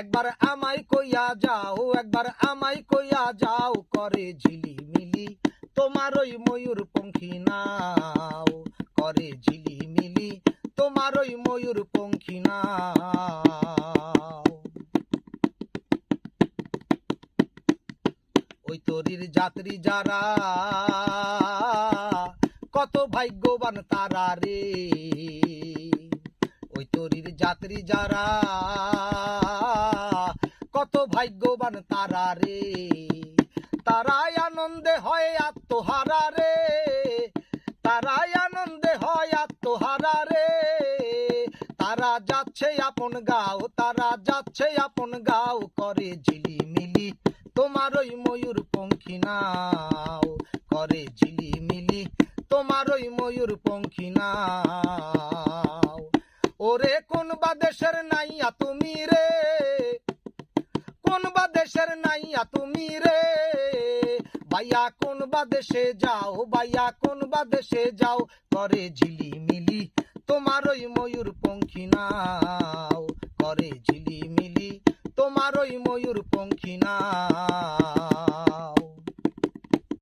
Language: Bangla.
একবার আমায় কইয়া যাও, একবার আমায় কইয়া যাও, করে ঝিলিমিলি তোমার ওই ময়ূর পঙ্খী নাও, করে ঝিলিমিলি তোমার ওই ময়ূর পঙ্খী নাও। ওই তরির যাত্রী যারা, কত ভাগ্যবান তারা রে। ওই তরির যাত্রী যারা ভাগ্যবান তারা রে। তারাই আনন্দে হয় আত্মহারা রে। তারাই আনন্দে হয় আত্মহারা রে। তারা যাচ্ছে আপন গাও, তারা যাচ্ছে আপন গাও করে ঝিলিমিলি। তোমার ওই ময়ূর পঙ্খী নাও, করে ঝিলিমিলি। তোমার ওই ময়ূর পঙ্খী নাও। ওরে কোন বা দেশের নাইয়া তুমি রে। দেশের নাইয়া তুমি রে। বাইয়া কোন বা দেশে যাও? বাইয়া কোন বা দেশে যাও? করে ঝিলি মিলি তোমার ওই ময়ূর পঙ্খী নাও। করে ঝিলি মিলি তোমার ওই ময়ূর পঙ্খী নাও।